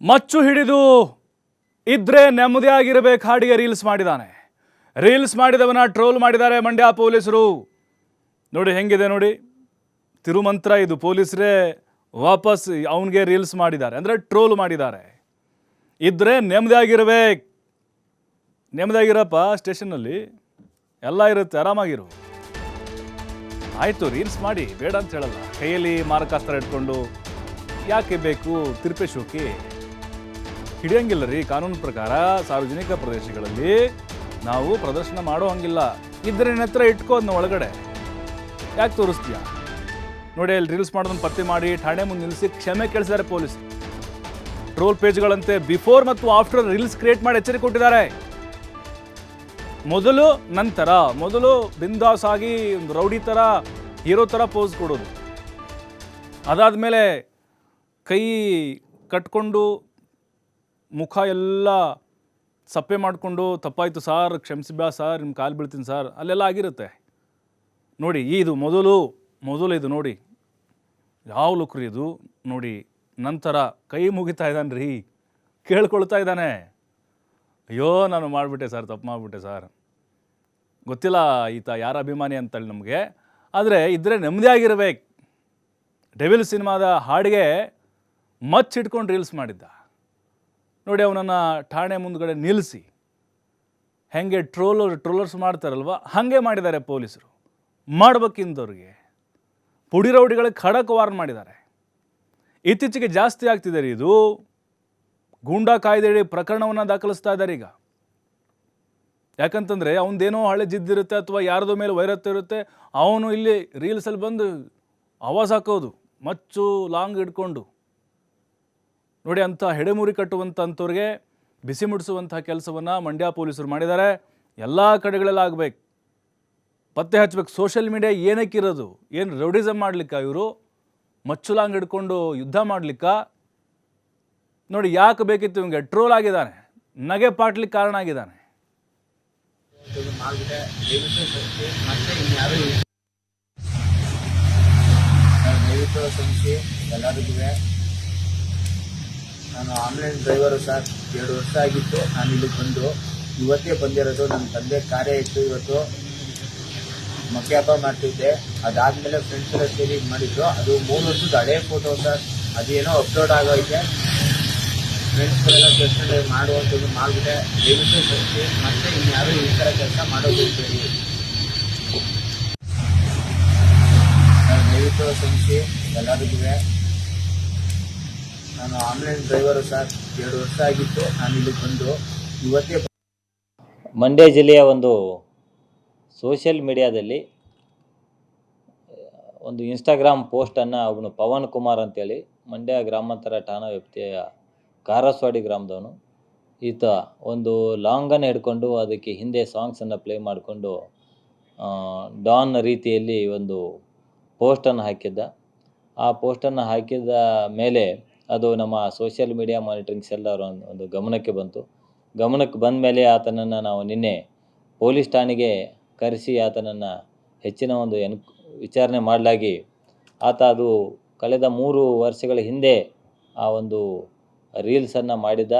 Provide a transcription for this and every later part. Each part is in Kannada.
ಮಚ್ಚು ಹಿಡಿದು ಇದ್ರೆ ನೆಮ್ಮದಿಯಾಗಿರಬೇಕು, ಹಾಡಿಗೆ ರೀಲ್ಸ್ ಮಾಡಿದ್ದಾನೆ ರೀಲ್ಸ್ ಮಾಡಿದವನ ಟ್ರೋಲ್ ಮಾಡಿದ್ದಾರೆ ಮಂಡ್ಯ ಪೊಲೀಸರು. ನೋಡಿ ಹೆಂಗಿದೆ ನೋಡಿ. ತಿರುಮಂತ್ರ ಇದು, ಪೊಲೀಸರೇ ವಾಪಸ್ ಅವನಿಗೆ ರೀಲ್ಸ್ ಮಾಡಿದ್ದಾರೆ, ಅಂದರೆ ಟ್ರೋಲ್ ಮಾಡಿದ್ದಾರೆ. ಇದ್ರೆ ನೆಮ್ಮದಿಯಾಗಿರ್ಬೇಕು. ನೆಮ್ಮದಿಯಾಗಿರಪ್ಪ, ಸ್ಟೇಷನ್ನಲ್ಲಿ ಎಲ್ಲ ಇರುತ್ತೆ, ಆರಾಮಾಗಿರು. ಆಯಿತು, ರೀಲ್ಸ್ ಮಾಡಿ, ಬೇಡ ಅಂತ ಹೇಳಲ್ಲ. ಕೈಯಲ್ಲಿ ಮಾರಕಾಸ್ತ್ರ ಇಟ್ಕೊಂಡು ಯಾಕೆ ಬೇಕು, ತಿರುಪೆ ಶೋಕಿ. ಹಿಡಿಯಂಗಿಲ್ಲ ರೀ. ಕಾನೂನು ಪ್ರಕಾರ ಸಾರ್ವಜನಿಕ ಪ್ರದೇಶಗಳಲ್ಲಿ ನಾವು ಪ್ರದರ್ಶನ ಮಾಡೋ ಹಂಗಿಲ್ಲ. ಇದ್ರೆ ನಿನ್ನ ಹತ್ರ ಇಟ್ಕೋ ಅದನ್ನ ಒಳಗಡೆ. ಯಾಕೆ ತೋರಿಸ್ತೀಯ? ನೋಡಿ, ಅಲ್ಲಿ ರೀಲ್ಸ್ ಮಾಡೋದನ್ನ ಪತ್ತೆ ಮಾಡಿ, ಠಾಣೆ ಮುಂದೆ ನಿಲ್ಲಿಸಿ ಕ್ಷಮೆ ಕೇಳಿಸಿದ್ದಾರೆ ಪೊಲೀಸ್. ಟ್ರೋಲ್ ಪೇಜ್ಗಳಂತೆ ಬಿಫೋರ್ ಮತ್ತು ಆಫ್ಟರ್ ರೀಲ್ಸ್ ಕ್ರಿಯೇಟ್ ಮಾಡಿ ಎಚ್ಚರಿಕೆ ಕೊಟ್ಟಿದ್ದಾರೆ. ಮೊದಲು ನಂತರ ಮೊದಲು ಬಿಂದಾಸ್ ಆಗಿ ಒಂದು ರೌಡಿ ಥರ ಹೀರೋ ಥರ ಪೋಸ್ ಕೊಡೋದು. ಅದಾದಮೇಲೆ ಕೈ ಕಟ್ಕೊಂಡು ಮುಖ ಎಲ್ಲ ಸಪ್ಪೆ ಮಾಡಿಕೊಂಡು ತಪ್ಪಾಯಿತು ಸಾರ್ ಕ್ಷಮಿಸಿಬ್ಯಾ ಸಾರ್ ನಿಮ್ಮ ಕಾಲು ಬೀಳ್ತೀನಿ ಸಾರ್, ಅಲ್ಲೆಲ್ಲ ಆಗಿರುತ್ತೆ. ನೋಡಿ, ಇದು ಮೊದಲು ಮೊದಲು ಇದು ನೋಡಿ. ಯಾವ ಲುಕ್ರಿ ಇದು? ನೋಡಿ, ನಂತರ ಕೈ ಮುಗಿತಾ ಇದ್ದಾನೆ ರೀ. ಕೇಳ್ಕೊಳ್ತಾ ಇದ್ದಾನೆ. ಅಯ್ಯೋ, ನಾನು ಮಾಡಿಬಿಟ್ಟೆ ಸರ್, ತಪ್ಪು ಮಾಡಿಬಿಟ್ಟೆ ಸರ್. ಗೊತ್ತಿಲ್ಲ ಈತ ಯಾರ ಅಭಿಮಾನಿ ಅಂತೇಳಿ ನಮಗೆ. ಆದರೆ ಇದ್ರೆ ನೆಮ್ಮದಿಯಾಗಿರ್ಬೇಕು ಡೆವಿಲ್ ಸಿನಿಮಾದ ಹಾಡಿಗೆ ಮಚ್ಚಿಟ್ಕೊಂಡು ರೀಲ್ಸ್ ಮಾಡಿದ್ದ. ನೋಡಿ ಅವನನ್ನು ಠಾಣೆ ಮುಂದ್ಗಡೆ ನಿಲ್ಲಿಸಿ. ಹೆಂಗೆ ಟ್ರೋಲರ್ ಟ್ರೋಲರ್ಸ್ ಮಾಡ್ತಾರಲ್ವ? ಹಾಗೆ ಮಾಡಿದ್ದಾರೆ ಪೊಲೀಸರು. ಮಾಡ್ಬೇಕಿಂದವ್ರಿಗೆ. ಪುಡಿ ರೌಡಿಗಳಿಗೆ ಖಡಕ್ ವಾರ್ನ್ ಮಾಡಿದ್ದಾರೆ. ಇತ್ತೀಚೆಗೆ ಜಾಸ್ತಿ ಆಗ್ತಿದೆ ರೀ ಇದು. ಗೂಂಡಾ ಕಾಯ್ದೆಯಡಿ ಪ್ರಕರಣವನ್ನು ದಾಖಲಿಸ್ತಾ ಇದ್ದಾರೆ ಈಗ. ಯಾಕಂತಂದರೆ ಅವನದೇನೋ ಹಳೆ ಜಿದ್ದಿರುತ್ತೆ ಅಥವಾ ಯಾರದೋ ಮೇಲೆ ವೈರತ್ವ ಇರುತ್ತೆ, ಅವನು ಇಲ್ಲಿ ರೀಲ್ಸಲ್ಲಿ ಬಂದು ಆವಾಜ್ ಹಾಕೋದು, ಮಚ್ಚು ಲಾಂಗ್ ಹಿಡ್ಕೊಂಡು. ನೋಡಿ, ಅಂಥ ಹೆಡೆಮುರಿ ಕಟ್ಟುವಂಥ ಅಂಥವ್ರಿಗೆ ಬಿಸಿ ಮುಡಿಸುವಂಥ ಕೆಲಸವನ್ನು ಮಂಡ್ಯ ಪೊಲೀಸರು ಮಾಡಿದ್ದಾರೆ. ಎಲ್ಲ ಕಡೆಗಳಲ್ಲಿ ಆಗಬೇಕು. ಪತ್ತೆ ಹಚ್ಚಬೇಕು ಸೋಷಿಯಲ್ ಮೀಡಿಯಾ ಏನಕ್ಕಿರೋದು ಏನು ರೌಡಿಸಮ್ ಮಾಡ್ಲಿಕ್ಕ ಇವರು? ಮಚ್ಚುಲಾಂಗ್ ಹಿಡ್ಕೊಂಡು ಯುದ್ಧ ಮಾಡ್ಲಿಕ್ಕ? ನೋಡಿ, ಯಾಕೆ ಬೇಕಿತ್ತು ಇವಂಗೆ ಟ್ರೋಲ್ ಆಗಿದ್ದಾನೆ. ನಗೆ ಪಾಟ್ಲಿಕ್ಕೆ ಕಾರಣ ಆಗಿದ್ದಾನೆ. ಕ್ಷಮಿಸಿ ಎಲ್ಲರಿಗೂ ನಾನು ಆನ್ಲೈನ್ ಡ್ರೈವರು ಸರ್ ಎರಡು ವರ್ಷ ಆಗಿತ್ತು. ನಾನು ಇಲ್ಲಿ ಬಂದು ಇವತ್ತೇ ಬಂದಿರೋದು. ನನ್ನ ತಂದೆ ಕಾರ್ಯ ಇತ್ತು ಇವತ್ತು. ಮಕ್ಕಿ ಹಬ್ಬ ಮಾಡ್ತಿದ್ದೆ. ಅದಾದಮೇಲೆ ಫ್ರೆಂಡ್ಸ್ ಎಲ್ಲ ಸೇರಿ ಮಾಡಿದ್ದು. ಅದು ಮೂರು ವರ್ಷದ ಹಳೆ ಫೋಟೋ ಸರ್ ಅದೇನೋ ಅಪ್ಲೋಡ್ ಆಗೋಯ್ತೆ. ಫ್ರೆಂಡ್ಸ್ಗಳೆಲ್ಲ ಕೆಲಸ ಮಾಡುವಂಥದ್ದು ಮಾಡಿಬಿಟ್ಟೆ. ದಯವಿಟ್ಟು ಸರಿ ಮತ್ತೆ ಇನ್ಯಾರು ಈ ಥರ ಕೆಲಸ ಮಾಡೋದು ಹೇಳಿ. ದಯವಿಟ್ಟು ಕ್ಷಮಿಸಿ. ಎಲ್ಲರಿಗೂ ನಾನು ಆನ್ಲೈನ್ ಡ್ರೈವರ್ ಸರ್, ಎರಡು ವರ್ಷ ಆಗಿತ್ತು. ನಾನು ಇಲ್ಲಿ ಬಂದು ಇವತ್ತೇ ಮಂಡ್ಯ ಜಿಲ್ಲೆಯ ಒಂದು ಸೋಷಿಯಲ್ ಮೀಡಿಯಾದಲ್ಲಿ, ಒಂದು ಇನ್ಸ್ಟಾಗ್ರಾಮ್ ಪೋಸ್ಟನ್ನು ಅವನು ಪವನ್ ಕುಮಾರ್ ಅಂತೇಳಿ, ಮಂಡ್ಯ ಗ್ರಾಮಾಂತರ ಠಾಣಾ ವ್ಯಾಪ್ತಿಯ ಕಾರಸ್ವಾಡಿ ಗ್ರಾಮದವನು. ಈತ ಒಂದು ಲಾಂಗನ್ನು ಹಿಡ್ಕೊಂಡು ಅದಕ್ಕೆ ಹಿಂದೆ ಸಾಂಗ್ಸನ್ನು ಪ್ಲೇ ಮಾಡಿಕೊಂಡು ಡಾನ್ ರೀತಿಯಲ್ಲಿ ಒಂದು ಪೋಸ್ಟನ್ನು ಹಾಕಿದ್ದ. ಆ ಪೋಸ್ಟನ್ನು ಹಾಕಿದ ಮೇಲೆ ಅದು ನಮ್ಮ ಸೋಷಿಯಲ್ ಮೀಡಿಯಾ ಮಾನಿಟ್ರಿಂಗ್ ಸೆಲ್ ಅವರ ಒಂದು- ಗಮನಕ್ಕೆ ಬಂತು. ಗಮನಕ್ಕೆ ಬಂದ ಮೇಲೆ ಆತನನ್ನು ನಾವು ನಿನ್ನೆ ಪೊಲೀಸ್ ಠಾಣೆಗೆ ಕರೆಸಿ ಆತನನ್ನು ಹೆಚ್ಚಿನ ಒಂದು ಎನ್, ವಿಚಾರಣೆ ಮಾಡಲಾಗಿ ಆತ ಅದು ಕಳೆದ ಮೂರು ವರ್ಷಗಳ ಹಿಂದೆ ಆ ಒಂದು ರೀಲ್ಸನ್ನು ಮಾಡಿದ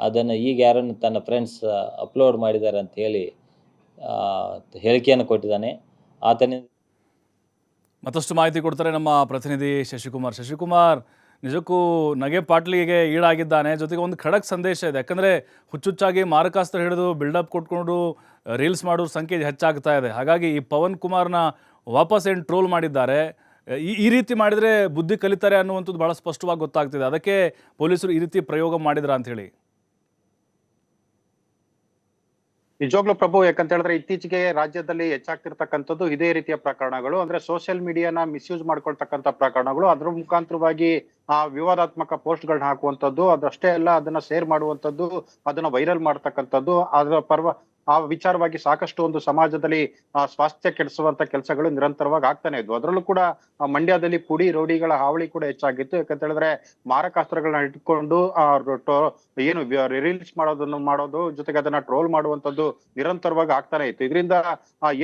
ಅದನ್ನು ಈಗ ಯಾರನ್ನು ತನ್ನ ಫ್ರೆಂಡ್ಸ್ ಅಪ್ಲೋಡ್ ಮಾಡಿದ್ದಾರೆ ಅಂತ ಹೇಳಿ ಹೇಳಿಕೆಯನ್ನು ಕೊಟ್ಟಿದ್ದಾನೆ. ಆತನಿಂದ ಮತ್ತಷ್ಟು ಮಾಹಿತಿ ಕೊಡ್ತಾರೆ ನಮ್ಮ ಪ್ರತಿನಿಧಿ ಶಶಿಕುಮಾರ್. ಶಶಿಕುಮಾರ್ ನಿಜಕ್ಕೂ ನಗೆ ಪಾಟ್ಲಿಗೆ ಈಡಾಗಿದ್ದಾನೆ. ಜೊತೆಗೆ ಒಂದು ಖಡಕ್ ಸಂದೇಶ ಇದೆ. ಯಾಕಂದರೆ ಹುಚ್ಚುಚ್ಚಾಗಿ ಮಾರಕಾಸ್ತ್ರ ಹಿಡಿದು ಬಿಲ್ಡಪ್ ಕೊಟ್ಕೊಂಡು ರೀಲ್ಸ್ ಮಾಡೋರ ಸಂಖ್ಯೆ ಹೆಚ್ಚಾಗ್ತಾ ಇದೆ. ಹಾಗಾಗಿ ಈ ಪವನ್ ಕುಮಾರ್ನ ವಾಪಸ್ ಏನು ಟ್ರೋಲ್ ಮಾಡಿದ್ದಾರೆ ಈ ಈ ರೀತಿ ಮಾಡಿದರೆ ಬುದ್ಧಿ ಕಲಿತಾರೆ ಅನ್ನುವಂಥದ್ದು ಭಾಳ ಸ್ಪಷ್ಟವಾಗಿ ಗೊತ್ತಾಗ್ತಿದೆ. ಅದಕ್ಕೆ ಪೊಲೀಸರು ಈ ರೀತಿ ಪ್ರಯೋಗ ಮಾಡಿದ್ರ ಅಂತ ಹೇಳಿ ನಿಜವಾಗ್ಲೂ ಪ್ರಭು, ಯಾಕಂತ ಹೇಳಿದ್ರೆ ಇತ್ತೀಚೆಗೆ ರಾಜ್ಯದಲ್ಲಿ ಹೆಚ್ಚಾಗ್ತಿರ್ತಕ್ಕಂಥದ್ದು ಇದೇ ರೀತಿಯ ಪ್ರಕರಣಗಳು. ಅಂದ್ರೆ ಸೋಷಿಯಲ್ ಮೀಡಿಯಾನ ಮಿಸ್ಯೂಸ್ ಮಾಡ್ಕೊಳ್ತಕ್ಕಂಥ ಪ್ರಕರಣಗಳು. ಅದ್ರ ಮುಖಾಂತರವಾಗಿ ಆ ವಿವಾದಾತ್ಮಕ ಪೋಸ್ಟ್ ಗಳನ್ನ ಹಾಕುವಂತದ್ದು ಅದಷ್ಟೇ ಅಲ್ಲ, ಅದನ್ನ ಶೇರ್ ಮಾಡುವಂತದ್ದು ಅದನ್ನ ವೈರಲ್ ಮಾಡ್ತಕ್ಕಂಥದ್ದು. ಅದರ ಪರ್ವ ಆ ವಿಚಾರವಾಗಿ ಸಾಕಷ್ಟು ಒಂದು ಸಮಾಜದಲ್ಲಿ ಸ್ವಾಸ್ಥ್ಯ ಕೆಡಿಸುವಂತ ಕೆಲಸಗಳು ನಿರಂತರವಾಗಿ ಆಗ್ತಾನೆ ಇದ್ವು. ಅದರಲ್ಲೂ ಕೂಡ ಮಂಡ್ಯದಲ್ಲಿ ಪುಡಿ ರೌಡಿಗಳ ಹಾವಳಿ ಕೂಡ ಹೆಚ್ಚಾಗಿತ್ತು. ಯಾಕಂತ ಹೇಳಿದ್ರೆ, ಮಾರಕಾಸ್ತ್ರಗಳನ್ನ ಇಟ್ಕೊಂಡು, ಆ ಏನು ರೀಲ್ಸ್ ಮಾಡೋದನ್ನು ಮಾಡೋದು, ಜೊತೆಗೆ ಅದನ್ನ ಟ್ರೋಲ್ ಮಾಡುವಂತದ್ದು ನಿರಂತರವಾಗಿ ಆಗ್ತಾನೆ ಇತ್ತು. ಇದರಿಂದ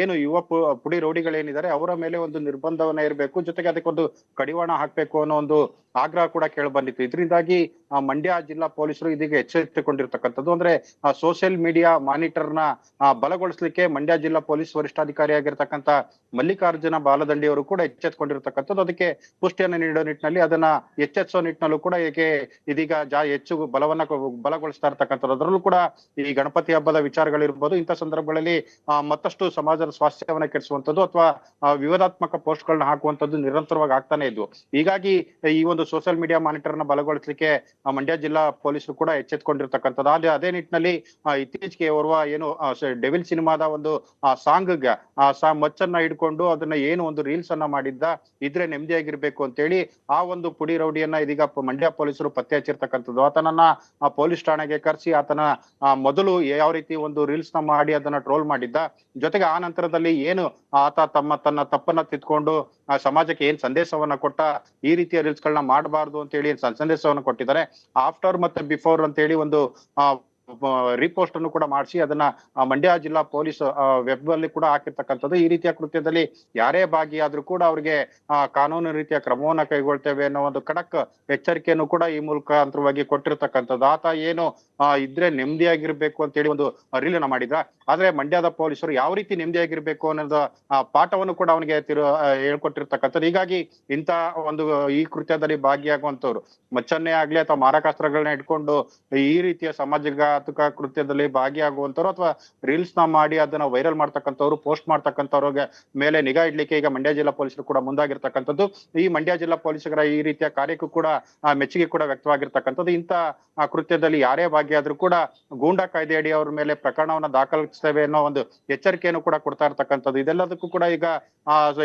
ಏನು ಯುವ ಪುಡಿ ರೌಡಿಗಳೇನಿದ್ದಾರೆ, ಅವರ ಮೇಲೆ ಒಂದು ನಿರ್ಬಂಧವನ್ನ ಇರಬೇಕು ಜೊತೆಗೆ ಅದಕ್ಕೊಂದು ಕಡಿವಾಣ ಹಾಕ್ಬೇಕು ಅನ್ನೋ ಒಂದು ಆಗ್ರಹ ಕೂಡ ಕೇಳಿ ಬಂದಿತ್ತು. ಇದರಿಂದಾಗಿ ಮಂಡ್ಯ ಜಿಲ್ಲಾ ಪೊಲೀಸರು ಇದೀಗ ಎಚ್ಚೆತ್ತುಕೊಂಡಿರ್ತಕ್ಕಂಥದ್ದು. ಅಂದ್ರೆ ಸೋಷಿಯಲ್ ಮೀಡಿಯಾ ಮಾನಿಟರ್ನ ಬಲಗೊಳಿಸ್ಲಿಕ್ಕೆ ಮಂಡ್ಯ ಜಿಲ್ಲಾ ಪೊಲೀಸ್ ವರಿಷ್ಠಾಧಿಕಾರಿಯಾಗಿರ್ತಕ್ಕಂಥ ಮಲ್ಲಿಕಾರ್ಜುನ ಬಾಲದಂಡಿ ಅವರು ಕೂಡ ಎಚ್ಚೆತ್ಕೊಂಡಿರ್ತಕ್ಕಂಥದ್ದು ಅದಕ್ಕೆ ಪುಷ್ಟಿಯನ್ನು ನೀಡೋ ನಿಟ್ಟಿನಲ್ಲಿ ಅದನ್ನ ಎಚ್ಚೆತ್ಸೋ ನಿಟ್ಟಿನಲ್ಲೂ ಕೂಡ ಏಕೆ ಇದೀಗ ಜಾ ಹೆಚ್ಚು ಬಲವನ್ನ ಬಲಗೊಳಿಸ್ತಾ ಇರ್ತಕ್ಕಂಥದ್ದು. ಅದರಲ್ಲೂ ಕೂಡ ಈ ಗಣಪತಿ ಹಬ್ಬದ ವಿಚಾರಗಳಿರ್ಬೋದು, ಇಂಥ ಸಂದರ್ಭಗಳಲ್ಲಿ ಮತ್ತಷ್ಟು ಸಮಾಜದ ಸ್ವಾಸ್ಥ್ಯವನ್ನ ಕೆಡಿಸುವಂತದ್ದು ಅಥವಾ ವಿವಾದಾತ್ಮಕ ಪೋಸ್ಟ್ ಗಳನ್ನ ಹಾಕುವಂತದ್ದು ನಿರಂತರವಾಗಿ ಆಗ್ತಾನೆ ಇದ್ವು. ಹೀಗಾಗಿ ಈ ಒಂದು ಸೋಷಿಯಲ್ ಮೀಡಿಯಾ ಮಾನಿಟರ್ನ ಬಲಗೊಳಿಸಲಿಕ್ಕೆ ಮಂಡ್ಯ ಜಿಲ್ಲಾ ಪೊಲೀಸರು ಕೂಡ ಎಚ್ಚೆತ್ಕೊಂಡಿರ್ತಕ್ಕಂಥದ್ದು. ಅದೇ ಅದೇ ನಿಟ್ಟಿನಲ್ಲಿ ಇತ್ತೀಚೆಗೆ ಓರ್ವ ಏನು ಡೆವಿಲ್ ಸಿನಿಮಾದ ಒಂದು, ಆ, ಸಾಂಗ್ ಆ, ಸಾ, ಮಚ್ಚನ್ನ ಹಿಡ್ಕೊಂಡು ಅದನ್ನ ಏನು ಒಂದು ರೀಲ್ಸ್ ಅನ್ನ ಮಾಡಿದ್ದ, ಇದ್ರೆ ನೆಮ್ಮದಿಯಾಗಿರ್ಬೇಕು ಅಂತೇಳಿ ಆ ಒಂದು ಪುಡಿ ರೌಡಿಯನ್ನ ಇದೀಗ ಮಂಡ್ಯ ಪೊಲೀಸರು ಪತ್ತೆ ಹಚ್ಚಿರ್ತಕ್ಕಂಥದ್ದು. ಆತನನ್ನ ಪೊಲೀಸ್ ಠಾಣೆಗೆ ಕರೆಸಿ ಆತನ ಮೊದಲು ಯಾವ ರೀತಿ ಒಂದು ರೀಲ್ಸ್ನ ಮಾಡಿ ಅದನ್ನ ಟ್ರೋಲ್ ಮಾಡಿದ್ದ, ಜೊತೆಗೆ ಆ ನಂತರದಲ್ಲಿ ಏನು ಆತ ತಮ್ಮ, ತನ್ನ ತಪ್ಪನ್ನ ತಿದ್ಕೊಂಡು ಸಮಾಜಕ್ಕೆ ಏನ್ ಸಂದೇಶವನ್ನ ಕೊಟ್ಟ, ಈ ರೀತಿಯ ರೀಲ್ಸ್ ಗಳನ್ನ ಮಾಡಬಾರ್ದು ಅಂತ ಹೇಳಿ ಸಂದೇಶವನ್ನ ಕೊಟ್ಟಿದ್ದಾರೆ. ಆಫ್ಟರ್ ಮತ್ತೆ ಬಿಫೋರ್ ಅಂತ ಹೇಳಿ ಒಂದು ಆ ರಿಪೋಸ್ಟ್ ಅನ್ನು ಕೂಡ ಮಾಡಿಸಿ ಅದನ್ನ ಮಂಡ್ಯ ಜಿಲ್ಲಾ ಪೊಲೀಸ್ ವೆಬ್ ಅಲ್ಲಿ ಕೂಡ ಹಾಕಿರ್ತಕ್ಕಂಥದ್ದು. ಈ ರೀತಿಯ ಕೃತ್ಯದಲ್ಲಿ ಯಾರೇ ಭಾಗಿಯಾದ್ರೂ ಕೂಡ ಅವ್ರಿಗೆ ಕಾನೂನು ರೀತಿಯ ಕ್ರಮವನ್ನ ಕೈಗೊಳ್ತೇವೆ ಅನ್ನೋ ಒಂದು ಖಡಕ್ ಎಚ್ಚರಿಕೆಯನ್ನು ಕೂಡ ಈ ಮೂಲಕ ಅಂತರವಾಗಿ ಕೊಟ್ಟಿರ್ತಕ್ಕಂಥದ್ದು. ಆತ ಏನು ಇದ್ರೆ ನೆಮ್ಮದಿಯಾಗಿರ್ಬೇಕು ಅಂತ ಹೇಳಿ ಒಂದು ಅರಿಲನ ಮಾಡಿದ್ರ? ಆದ್ರೆ ಮಂಡ್ಯದ ಪೊಲೀಸರು ಯಾವ ರೀತಿ ನೆಮ್ಮದಿಯಾಗಿರ್ಬೇಕು ಅನ್ನೋದು ಪಾಠವನ್ನು ಕೂಡ ಅವನಿಗೆ ತಿರು ಹೇಳ್ಕೊಟ್ಟಿರ್ತಕ್ಕಂಥದ್ದು. ಹೀಗಾಗಿ ಇಂತ ಒಂದು, ಈ ಕೃತ್ಯದಲ್ಲಿ ಭಾಗಿಯಾಗುವಂತವ್ರು ಮಚ್ಚನ್ನೇ ಆಗ್ಲಿ ಅಥವಾ ಮಾರಕಾಸ್ತ್ರಗಳನ್ನ ಇಟ್ಕೊಂಡು ಈ ರೀತಿಯ ಸಮಾಜಘಾತಕ ಕೃತ್ಯದಲ್ಲಿ ಭಾಗಿಯಾಗುವಂತವ್ರು ಅಥವಾ ರೀಲ್ಸ್ನ ಮಾಡಿ ಅದನ್ನ ವೈರಲ್ ಮಾಡ್ತಕ್ಕಂಥವ್ರು ಪೋಸ್ಟ್ ಮಾಡ್ತಕ್ಕಂಥವ್ರಿಗೆ ಮೇಲೆ ನಿಗಾ ಇಡ್ಲಿಕ್ಕೆ ಈಗ ಮಂಡ್ಯ ಜಿಲ್ಲಾ ಪೊಲೀಸರು ಕೂಡ ಮುಂದಾಗಿರ್ತಕ್ಕಂಥದ್ದು. ಈ ಮಂಡ್ಯ ಜಿಲ್ಲಾ ಪೊಲೀಸರ ಈ ರೀತಿಯ ಕಾರ್ಯಕ್ಕೂ ಕೂಡ ಮೆಚ್ಚುಗೆ ಕೂಡ ವ್ಯಕ್ತವಾಗಿರ್ತಕ್ಕಂಥದ್ದು. ಆ, ಕೃತ್ಯದಲ್ಲಿ ಯಾರೇ ಭಾಗಿಯಾದ್ರೂ ಕೂಡ ಗೂಂಡಾ ಕಾಯ್ದೆ ಅಡಿ ಅವ್ರ ಮೇಲೆ ಪ್ರಕರಣವನ್ನ ದಾಖಲಿಸ್ತೇವೆ ಅನ್ನೋ ಒಂದು ಎಚ್ಚರಿಕೆಯನ್ನು ಕೂಡ ಕೊಡ್ತಾ ಇರ್ತಕ್ಕಂಥದ್ದು. ಇದೆಲ್ಲದಕ್ಕೂ ಕೂಡ ಈಗ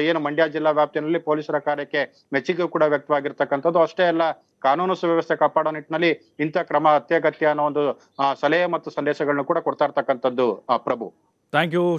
ಏನು ಮಂಡ್ಯ ಜಿಲ್ಲಾ ವ್ಯಾಪ್ತಿಯಲ್ಲಿ ಪೊಲೀಸರ ಕಾರ್ಯಕ್ಕೆ ಮೆಚ್ಚುಗೆ ಕೂಡ ವ್ಯಕ್ತವಾಗಿರ್ತಕ್ಕಂಥದ್ದು. ಅಷ್ಟೇ ಅಲ್ಲ ಕಾನೂನು ಸುವ್ಯವಸ್ಥೆ ಕಾಪಾಡೋ ನಿಟ್ಟಿನಲ್ಲಿ ಇಂಥ ಕ್ರಮ ಅತ್ಯಗತ್ಯ ಅನ್ನೋ ಒಂದು ಸಲಹೆ ಮತ್ತು ಸಂದೇಶಗಳನ್ನು ಕೂಡ ಕೊಡ್ತಾ ಇರ್ತಕ್ಕಂಥದ್ದು ಪ್ರಭು. Thank you